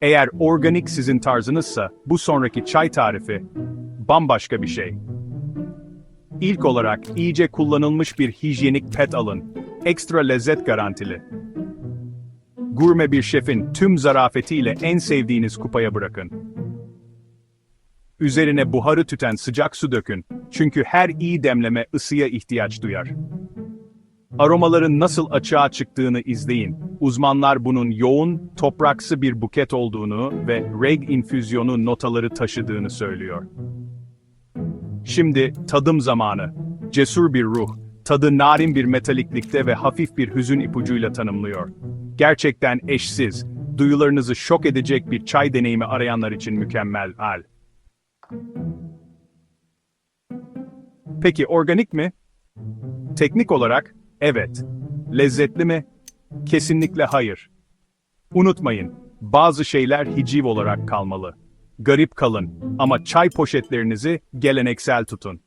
Eğer organik sizin tarzınızsa, bu sonraki çay tarifi bambaşka bir şey. İlk olarak iyice kullanılmış bir hijyenik pet alın. Ekstra lezzet garantili. Gurme bir şefin tüm zarafetiyle en sevdiğiniz kupaya bırakın. Üzerine buharı tüten sıcak su dökün. Çünkü her iyi demleme ısıya ihtiyaç duyar. Aromaların nasıl açığa çıktığını izleyin. Uzmanlar bunun yoğun, topraksı bir buket olduğunu ve reg infüzyonu notaları taşıdığını söylüyor. Şimdi tadım zamanı. Cesur bir ruh, tadı narin bir metaliklikte ve hafif bir hüzün ipucuyla tanımlıyor. Gerçekten eşsiz, duyularınızı şok edecek bir çay deneyimi arayanlar için mükemmel al. Peki organik mi? Teknik olarak evet. Lezzetli mi? Kesinlikle hayır. Unutmayın, bazı şeyler hiciv olarak kalmalı. Garip kalın ama çay poşetlerinizi geleneksel tutun.